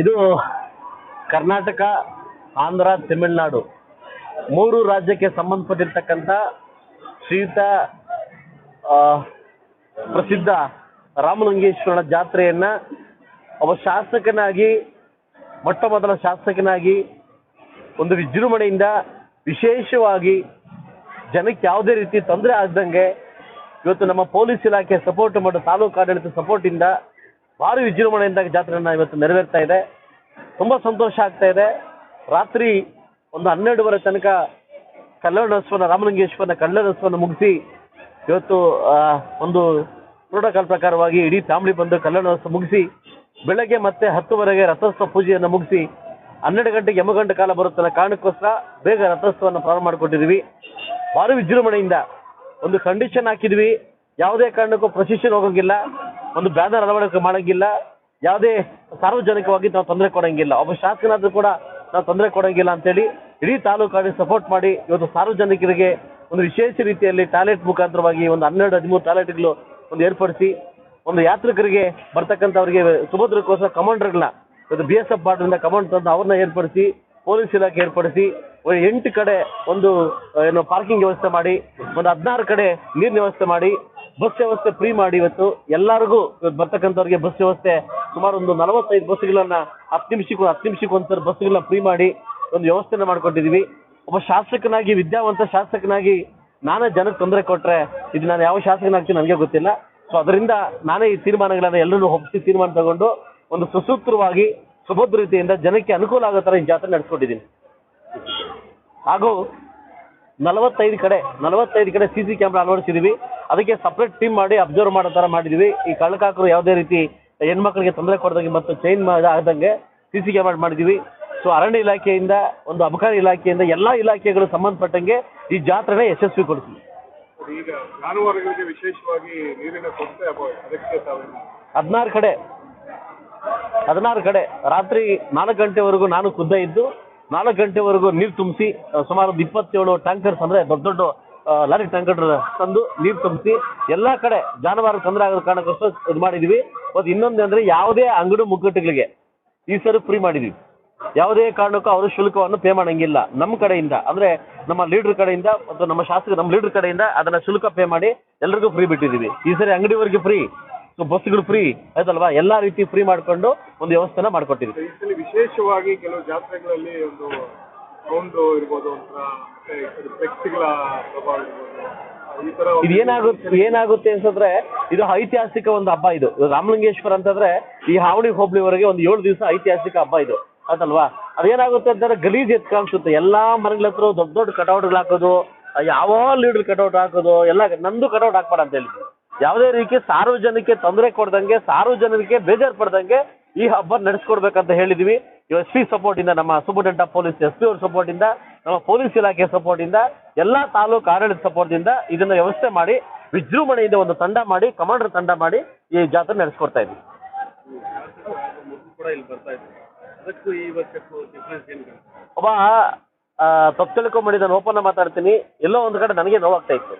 ಇದು ಕರ್ನಾಟಕ, ಆಂಧ್ರ, ತಮಿಳುನಾಡು ಮೂರು ರಾಜ್ಯಕ್ಕೆ ಸಂಬಂಧಪಟ್ಟಿರ್ತಕ್ಕಂಥ ಶ್ರೀಯುತ ಪ್ರಸಿದ್ಧ ರಾಮಲಿಂಗೇಶ್ವರನ ಜಾತ್ರೆಯನ್ನ ಒಬ್ಬ ಶಾಸಕನಾಗಿ, ಮೊಟ್ಟ ಮೊದಲ ಶಾಸಕನಾಗಿ, ಒಂದು ವಿಜೃಂಭಣೆಯಿಂದ ವಿಶೇಷವಾಗಿ ಜನಕ್ಕೆ ಯಾವುದೇ ರೀತಿ ತೊಂದರೆ ಆಗ್ದಂಗೆ ಇವತ್ತು ನಮ್ಮ ಪೊಲೀಸ್ ಇಲಾಖೆ ಸಪೋರ್ಟ್ ಮಾಡೋ ತಾಲೂಕು ಆಡಳಿತ ಸಪೋರ್ಟ್ ಇಂದ ಭಾರಿ ವಿಜೃಂಭಣೆಯಿಂದ ಜಾತ್ರೆಯನ್ನು ಇವತ್ತು ನೆರವೇರ್ತಾ ಇದೆ. ತುಂಬಾ ಸಂತೋಷ ಆಗ್ತಾ ಇದೆ. ರಾತ್ರಿ ಒಂದು ಹನ್ನೆರಡುವರೆ ತನಕ ಕಲ್ಯಾಣೋತ್ಸವನ ರಾಮಲಿಂಗೇಶ್ವರನ ಕಲ್ಯಾಣೋತ್ಸವನ ಮುಗಿಸಿ ಇವತ್ತು ಒಂದು ಪ್ರೋಟೋಕಾಲ್ ಪ್ರಕಾರವಾಗಿ ಇಡೀ ಫ್ಯಾಮಿಲಿ ಬಂದು ಕಲ್ಯಾಣೋತ್ಸವ ಮುಗಿಸಿ ಬೆಳಗ್ಗೆ ಮತ್ತೆ ಹತ್ತುವರೆಗೆ ರಥೋತ್ಸವ ಪೂಜೆಯನ್ನು ಮುಗಿಸಿ ಹನ್ನೆರಡು ಗಂಟೆಗೆ ಯಮಗಂಡ ಕಾಲ ಬರುತ್ತಲ್ಲ, ಕಾರಣಕ್ಕೋಸ್ಕರ ಬೇಗ ರಥೋತ್ಸವವನ್ನು ಪ್ರಾರಂಭ ಮಾಡಿಕೊಟ್ಟಿದ್ವಿ ಭಾರಿ ವಿಜೃಂಭಣೆಯಿಂದ ಒಂದು ಕಂಡೀಷನ್ ಹಾಕಿದ್ವಿ. ಯಾವುದೇ ಕಾರಣಕ್ಕೂ ಪ್ರೊಸಿಷನ್ ಹೋಗಂಗಿಲ್ಲ. ಒಂದು ಬ್ಯಾನರ್ ಅಳವಡಿಕೆ ಮಾಡಂಗಿಲ್ಲ, ಯಾವುದೇ ಸಾರ್ವಜನಿಕವಾಗಿ ನಾವು ತೊಂದರೆ ಕೊಡಂಗಿಲ್ಲ. ಒಬ್ಬ ಶಾಸಕನಾದ್ರೂ ಕೂಡ ನಾವು ತೊಂದರೆ ಕೊಡಂಗಿಲ್ಲ ಅಂತೇಳಿ ಇಡೀ ತಾಲೂಕಾಗಿ ಸಪೋರ್ಟ್ ಮಾಡಿ ಇವತ್ತು ಸಾರ್ವಜನಿಕರಿಗೆ ಒಂದು ವಿಶೇಷ ರೀತಿಯಲ್ಲಿ ಟಾಯ್ಲೆಟ್ ಮುಖಾಂತರವಾಗಿ ಒಂದು ಹನ್ನೆರಡು, ಹದಿಮೂರು ಟಾಯ್ಲೆಟ್ಗಳು ಒಂದು ಏರ್ಪಡಿಸಿ ಒಂದು ಯಾತ್ರಿಕರಿಗೆ ಬರ್ತಕ್ಕಂಥವ್ರಿಗೆ ಸುಭದ್ರಕ್ಕೋಸ್ಕರ ಕಮಾಂಡರ್ಗಳನ್ನ ಇವತ್ತು ಬಿ ಎಸ್ ಎಫ್ ಬಾರ್ಡ್ರಿಂದ ಕಮಾಂಡ್ ತಂದು ಅವ್ರನ್ನ ಏರ್ಪಡಿಸಿ, ಪೊಲೀಸ್ ಇಲಾಖೆ ಏರ್ಪಡಿಸಿ ಎಂಟು ಕಡೆ ಒಂದು, ಏನು, ಪಾರ್ಕಿಂಗ್ ವ್ಯವಸ್ಥೆ ಮಾಡಿ, ಒಂದು ಹದಿನಾರು ಕಡೆ ನೀರಿನ ವ್ಯವಸ್ಥೆ ಮಾಡಿ ಬಸ್ ವ್ಯವಸ್ಥೆ ಫ್ರೀ ಮಾಡಿ ಇವತ್ತು. ಎಲ್ಲರಿಗೂ ಬರ್ತಕ್ಕಂಥವ್ರಿಗೆ ಬಸ್ ವ್ಯವಸ್ಥೆ ಸುಮಾರು ಒಂದು ನಲವತ್ತೈದು ಬಸ್ಗಳನ್ನ ಹತ್ತು ನಿಮಿಷಕ್ಕೂ ಹತ್ತು ನಿಮಿಷಕ್ಕೂ ಒಂದ್ಸರಿ ಬಸ್ಗಳನ್ನ ಫ್ರೀ ಮಾಡಿ ಒಂದು ವ್ಯವಸ್ಥೆನ ಮಾಡ್ಕೊಟ್ಟಿದೀವಿ. ಒಬ್ಬ ಶಾಸಕನಾಗಿ, ವಿದ್ಯಾವಂತ ಶಾಸಕನಾಗಿ ನಾನೇ ಜನಕ್ಕೆ ತೊಂದರೆ ಕೊಟ್ರೆ ಇದು ನಾನು ಯಾವ ಶಾಸಕನಾಗ್ತೀನಿ ನನಗೆ ಗೊತ್ತಿಲ್ಲ. ಸೊ ಅದರಿಂದ ನಾನೇ ಈ ತೀರ್ಮಾನಗಳನ್ನ ಎಲ್ಲರೂ ಒಪ್ಪಿಸಿ ತೀರ್ಮಾನ ತಗೊಂಡು ಒಂದು ಸುಸೂತ್ರವಾಗಿ, ಸುಭದ್ರ ರೀತಿಯಿಂದ ಜನಕ್ಕೆ ಅನುಕೂಲ ಆಗೋ ಥರ ಈ ಜಾತ್ರೆ ನಡೆಸ್ಕೊಟ್ಟಿದ್ದೀನಿ. ಹಾಗೂ ನಲವತ್ತೈದು ಕಡೆ ನಲವತ್ತೈದು ಕಡೆ ಸಿ ಸಿ ಕ್ಯಾಮ್ರಾ ಅಳವಡಿಸಿದೀವಿ. ಅದಕ್ಕೆ ಸಪ್ರೇಟ್ ಟೀಮ್ ಮಾಡಿ ಅಬ್ಸರ್ವ್ ಮಾಡೋ ಥರ ಮಾಡಿದ್ವಿ. ಈ ಕಳ್ಳಕಾಕರು ಯಾವುದೇ ರೀತಿ ಹೆಣ್ಮಕ್ಳಿಗೆ ತೊಂದರೆ ಕೊಡ್ದಂಗೆ ಮತ್ತು ಚೈನ್ ಆಗದಂಗೆ ಸಿ ಸಿ ಕ್ಯಾಮ್ರಾ ಮಾಡಿದೀವಿ. ಸೊ ಅರಣ್ಯ ಇಲಾಖೆಯಿಂದ ಒಂದು ಅಬಕಾರಿ ಇಲಾಖೆಯಿಂದ ಎಲ್ಲಾ ಇಲಾಖೆಗಳು ಸಂಬಂಧಪಟ್ಟಂಗೆ ಈ ಜಾತ್ರೆನ ಯಶಸ್ವಿ ಕೊಡ್ತೀವಿ. ಈಗ ಜಾನುವಾರುಗಳಿಗೆ ವಿಶೇಷವಾಗಿ ನೀರಿನ ಕೊರತೆ ಅದಕ್ಕೆ ತಾವು ಹದಿನಾರು ಕಡೆ ಹದಿನಾರು ಕಡೆ ರಾತ್ರಿ ನಾಲ್ಕು ಗಂಟೆವರೆಗೂ ನಾನು ಖುದ್ದ ಇದ್ದು ನಾಲ್ಕು ಗಂಟೆವರೆಗೂ ನೀರು ತುಂಬಿಸಿ ಸುಮಾರು ಒಂದು ಇಪ್ಪತ್ತೇಳು ಟ್ಯಾಂಕರ್ಸ್ ಅಂದ್ರೆ ದೊಡ್ಡ ದೊಡ್ಡ ಲಾರಿ ಟ್ಯಾಂಕರ್ ತಂದು ನೀರು ತುಂಬಿಸಿ ಎಲ್ಲಾ ಕಡೆ ಜಾನುವಾರು ತೊಂದರೆ ಆಗೋ ಕಾರಣಕ್ಕೋಸ್ಕರ ಇದು ಮಾಡಿದೀವಿ. ಮತ್ತು ಇನ್ನೊಂದು ಅಂದ್ರೆ ಯಾವುದೇ ಅಂಗಡಿ ಮುಗ್ಗಟ್ಟುಗಳಿಗೆ ಈ ಸರಿ ಫ್ರೀ ಮಾಡಿದೀವಿ. ಯಾವುದೇ ಕಾರಣಕ್ಕೂ ಅವರು ಶುಲ್ಕವನ್ನು ಪೇ ಮಾಡಂಗಿಲ್ಲ ನಮ್ಮ ಕಡೆಯಿಂದ. ಅಂದ್ರೆ ನಮ್ಮ ಲೀಡರ್ ಕಡೆಯಿಂದ ಮತ್ತು ನಮ್ಮ ಶಾಸಕ ನಮ್ಮ ಲೀಡರ್ ಕಡೆಯಿಂದ ಅದನ್ನ ಶುಲ್ಕ ಪೇ ಮಾಡಿ ಎಲ್ರಿಗೂ ಫ್ರೀ ಬಿಟ್ಟಿದೀವಿ. ಈ ಸರಿ ಅಂಗಡಿವರೆಗೆ ಫ್ರೀ ಬಸ್ಗಳು ಫ್ರೀ ಆಯ್ತಲ್ವಾ? ಎಲ್ಲಾ ರೀತಿ ಫ್ರೀ ಮಾಡ್ಕೊಂಡು ಒಂದು ವ್ಯವಸ್ಥೆನ ಮಾಡ್ಕೊಟ್ಟಿದ್ವಿ. ವಿಶೇಷವಾಗಿ ಕೆಲವು ಜಾತ್ರೆಗಳಲ್ಲಿ ಒಂದು ಸೌಂಡ್ ಇರ್ಬೋದು ಒಂಥರ ಫ್ಲೆಕ್ಸ್ಗಳ ಪ್ರಭಾವ ಇರ್ಬೋದು. ಈ ತರ ಇದು ಏನಾಗುತ್ತೆ ಏನಾಗುತ್ತೆ ಅನ್ಸಂದ್ರೆ ಇದು ಐತಿಹಾಸಿಕ ಒಂದು ಹಬ್ಬ ಇದು. ಇದು ರಾಮಲಿಂಗೇಶ್ವರ ಅಂತಂದ್ರೆ ಈ ಹಾವಳಿ ಹೋಬಳಿವರೆಗೆ ಒಂದು ಏಳು ದಿವಸ ಐತಿಹಾಸಿಕ ಹಬ್ಬ ಇದು. ಅದಲ್ವಾ ಅದೇನಾಗುತ್ತೆ ಅಂತಂದ್ರೆ ಗಲೀಜ್ ಎತ್ ಕಾಣಿಸುತ್ತೆ. ಎಲ್ಲಾ ಮನೆಗಳ ಹತ್ರ ದೊಡ್ಡ ದೊಡ್ಡ ಕಟೌಟ್ಗಳು ಹಾಕೋದು ಯಾವ ಲೀಡರ್ ಕಟೌಟ್ ಹಾಕೋದು ಎಲ್ಲ ನಂದು ಕಟೌಟ್ ಹಾಕ್ಬಾರ ಅಂತ ಹೇಳಿದ್ರು. ಯಾವುದೇ ರೀತಿ ಸಾರ್ವಜನಿಕ ತೊಂದರೆ ಕೊಡ್ದಂಗೆ ಸಾರ್ವಜನಿಕರಿಗೆ ಬೇಜಾರು ಪಡ್ದಂಗೆ ಈ ಹಬ್ಬ ನಡೆಸ್ಕೊಡ್ಬೇಕಂತ ಹೇಳಿದ್ವಿ. ಎಸ್ ಪಿ ಸಪೋರ್ಟ್ ಇಂದ, ನಮ್ಮ ಸುಬುಡೆಂಟ ಪೊಲೀಸ್ ಎಸ್ ಪಿ ಅವ್ರ ಸಪೋರ್ಟ್ ಇಂದ, ನಮ್ಮ ಪೊಲೀಸ್ ಇಲಾಖೆ ಸಪೋರ್ಟ್ ಇಂದ, ಎಲ್ಲಾ ತಾಲೂಕು ಆಡಳಿತ ಸಪೋರ್ಟ್ ಇಂದ ಇದನ್ನ ವ್ಯವಸ್ಥೆ ಮಾಡಿ, ವಿಜೃಂಭಣೆಯಿಂದ ಒಂದು ತಂಡ ಮಾಡಿ ಕಮಾಂಡರ್ ತಂಡ ಮಾಡಿ ಈ ಜಾತ್ರೆ ನಡೆಸ್ಕೊಡ್ತಾ ಇದ್ವಿ. ಒಬ್ಬ ತಪ್ಪು ತಿಳ್ಕೊಂಬಿಡಿ ನಾನು ಓಪನ್ ಮಾತಾಡ್ತೀನಿ. ಎಲ್ಲೋ ಒಂದು ಕಡೆ ನನಗೆ ನೋವಾಗ್ತಾ ಇತ್ತು.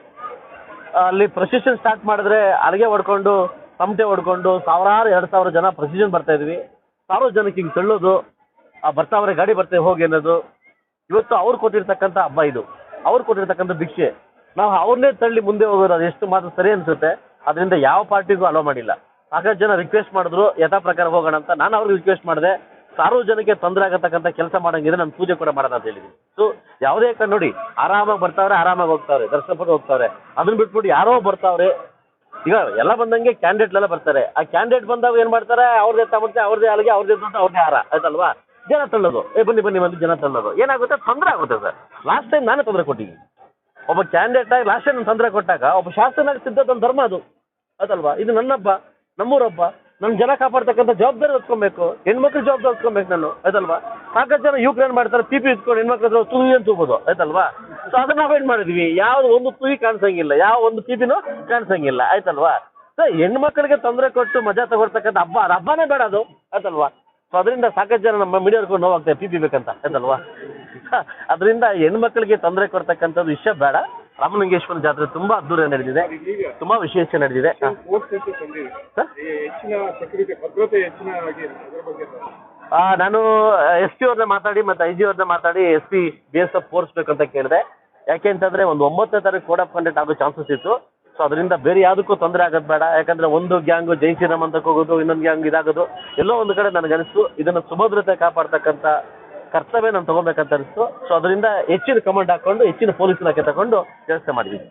ಅಲ್ಲಿ ಪ್ರೊಸೆಷನ್ ಸ್ಟಾರ್ಟ್ ಮಾಡಿದ್ರೆ, ಅಲ್ಲಿಗೆ ಹೊಡ್ಕೊಂಡು, ತಮಟೆ ಹೊಡ್ಕೊಂಡು, ಸಾವಿರಾರು, ಎರಡು ಸಾವಿರ ಜನ ಪ್ರೊಸಿಷನ್ ಬರ್ತಾ ಇದ್ವಿ. ಸಾವಿರ ಜನಕ್ಕೆ ಹಿಂಗೆ ತಳ್ಳೋದು ಆ ಬರ್ತಾವ್ರೆ ಗಾಡಿ ಬರ್ತೇವೆ ಹೋಗಿ ಅನ್ನೋದು, ಇವತ್ತು ಅವ್ರು ಕೊಟ್ಟಿರ್ತಕ್ಕಂಥ ಹಬ್ಬ ಇದು. ಅವ್ರು ಕೊಟ್ಟಿರ್ತಕ್ಕಂಥ ಭಿಕ್ಷೆ. ನಾವು ಅವ್ರನ್ನೇ ತಳ್ಳಿ ಮುಂದೆ ಹೋಗೋದು, ಅದು ಎಷ್ಟು ಮಾತ್ರ ಸರಿ ಅನ್ಸುತ್ತೆ, ಅದರಿಂದ ಯಾವ ಪಾರ್ಟಿಗೂ ಅಲೋ ಮಾಡಿಲ್ಲ. ಸಾಕಷ್ಟು ಜನ ರಿಕ್ವೆಸ್ಟ್ ಮಾಡಿದ್ರು, ಯಥಾ ಪ್ರಕಾರ ಹೋಗೋಣ ಅಂತ. ನಾನು ಅವ್ರಿಗೆ ರಿಕ್ವೆಸ್ಟ್ ಮಾಡಿದೆ ಸಾರ್ವಜನಿಕ ತೊಂದರೆ ಆಗತಕ್ಕಂಥ ಕೆಲಸ ಮಾಡಂಗಿದ್ರೆ ನಾನು ಪೂಜೆ ಕೂಡ ಮಾಡೋಣ ಅಂತ ಹೇಳಿದ್ವಿ ಸೊ ಯಾವುದೇ ಕಡೆ ನೋಡಿ, ಆರಾಮಾಗಿ ಬರ್ತಾವ್ರೆ, ಆರಾಮಾಗಿ ಹೋಗ್ತಾವ್ರೆ ದರ್ಶನ ಪಟ್ಟು ಹೋಗ್ತಾವ್ರೆ. ಅದನ್ನ ಬಿಟ್ಬಿಟ್ಟು ಯಾರೋ ಬರ್ತಾವ್ರೆ ಈಗ ಎಲ್ಲ ಬಂದಂಗೆ ಕ್ಯಾಂಡಿಡೇಟ್ ಎಲ್ಲ ಬರ್ತಾರೆ. ಆ ಕ್ಯಾಂಡಿಡೇಟ್ ಬಂದಾಗ ಏನ್ ಮಾಡ್ತಾರೆ? ಅವ್ರದೇ ತಮ್ಮತ್ತೆ ಅವ್ರದ್ದೇ ಅಲ್ಲಿಗೆ ಅವ್ರದೇ ಅಂತ ಅವ್ರದೇ ಹಾರ, ಆಯ್ತಲ್ವಾ? ಜನ ತಳ್ಳೋದು. ಏ, ಬನ್ನಿ ಬನ್ನಿ, ಬಂದು ಜನ ತಳ್ಳೋದು. ಏನಾಗುತ್ತೆ? ತೊಂದರೆ ಆಗುತ್ತೆ ಸರ್. ಲಾಸ್ಟ್ ಟೈಮ್ ನಾನೇ ತೊಂದರೆ ಕೊಟ್ಟಿದ್ದೀನಿ. ಒಬ್ಬ ಕ್ಯಾಂಡಿಡೇಟ್ ಆಗಿ ಲಾಸ್ಟ್ ಟೈಮ್ ತೊಂದರೆ ಕೊಟ್ಟಾಗ ಒಬ್ಬ ಶಾಸಕನಾಗಿ ಸಿದ್ಧದ ಧರ್ಮ ಅದು. ಅದಲ್ವಾ ಇದು ನನ್ನ ಹಬ್ಬ ನಮ್ಮೂರ ಹಬ್ಬ ನನ್ನ ಜನ ಕಾಪಾಡ್ತಕ್ಕಂಥ ಜವಾಬ್ದಾರಿ ಹೊತ್ಕೊಬೇಕು, ಹೆಣ್ಮಕ್ಳು ಜವಾಬ್ದಾರಿ ಹೊತ್ಕೊಬೇಕು ನಾನು. ಆಯ್ತಲ್ವಾ? ಸಾಕಷ್ಟು ಜನ ಯುವಕರು ಏನ್ ಮಾಡ್ತಾರೆ ಪಿ ಪಿ ಇಟ್ಕೊಂಡು ಹೆಣ್ಮಕ್ಳ ತುಯಿ ಅಂತ ಆಯ್ತಲ್ವಾ? ಸೊ ಅದನ್ನ ನಾವೇನ್ ಮಾಡಿದ್ವಿ. ಯಾವ್ದು ಒಂದು ತುಯಿ ಕಾಣಿಸಂಗಿಲ್ಲ. ಯಾವ ಒಂದು ಪಿನೂ ಕಾಣಿಸಂಗಿಲ್ಲ. ಆಯ್ತಲ್ವಾ? ಸೊ ಹೆಣ್ಮಕ್ಳಿಗೆ ತೊಂದರೆ ಕೊಟ್ಟು ಮಜಾ ತಗೊಳ್ತಕ್ಕಂಥ ಹಬ್ಬ ಅದು ಹಬ್ಬನೇ ಬೇಡ ಅದು. ಆಯ್ತಲ್ವಾ? ಸೊ ಅದರಿಂದ ಸಾಕಷ್ಟು ಜನ ನಮ್ಮ ಮೀಡಿಯಾ ನೋವಾಗ್ತದೆ ಪಿ ಪಿ ಬೇಕಂತ. ಆಯ್ತಲ್ವಾ? ಅದರಿಂದ ಹೆಣ್ಮಕ್ಳಿಗೆ ತೊಂದರೆ ಕೊಡ್ತಕ್ಕಂಥದ್ದು ವಿಷಯ ಬೇಡ. ರಾಮಲಿಂಗೇಶ್ವರ ಜಾತ್ರೆ ತುಂಬಾ ಅದ್ದೂರಿ ನಡೆದಿದೆ. ತುಂಬಾ ವಿಶೇಷ ನಡೆದಿದೆ. ಆ, ನಾನು ಎಸ್ ಪಿ ಅವ್ರನ್ನ ಮಾತಾಡಿ ಮತ್ತೆ ಐ ಜಿ ಅವ್ರನ್ನ ಮಾತಾಡಿ S P B S F ಕೇಳಿದೆ. ಯಾಕೆ ಅಂತಂದ್ರೆ ಒಂದು ಒಂಬತ್ತನೇ ತಾರೀಕು ಕೋಡ್ ಆಫ್ ಕಂಡಕ್ಟ್ ಆಗೋ ಚಾನ್ಸಸ್ ಇತ್ತು. ಸೊ ಅದರಿಂದ ಬೇರೆ ಯಾವುದಕ್ಕೂ ತೊಂದರೆ ಆಗೋದು ಬೇಡ. ಯಾಕಂದ್ರೆ ಒಂದು ಗ್ಯಾಂಗ್ ಜೈ ಶ್ರೀರಾಮ್ ಅಂತ ಹೋಗೋದು ಇನ್ನೊಂದು ಗ್ಯಾಂಗ್ ಇದಾಗೋದು ಎಲ್ಲೋ ಒಂದು ಕಡೆ ನನಗನಿಸ್ತು ಇದನ್ನ ಸುಭದ್ರತೆ ಕಾಪಾಡ್ತಕ್ಕಂಥ ಕರ್ತವ್ಯ ನಾನು ತಗೋಬೇಕಂತ ಅನಿಸ್ತು. ಸೊ ಅದರಿಂದ ಹೆಚ್ಚಿನ ಕಮಾಂಡ್ ಹಾಕೊಂಡು ಹೆಚ್ಚಿನ ಪೊಲೀಸ್ ಇಲಾಖೆ ತಗೊಂಡು ವ್ಯವಸ್ಥೆ ಮಾಡಿದ್ದೀನಿ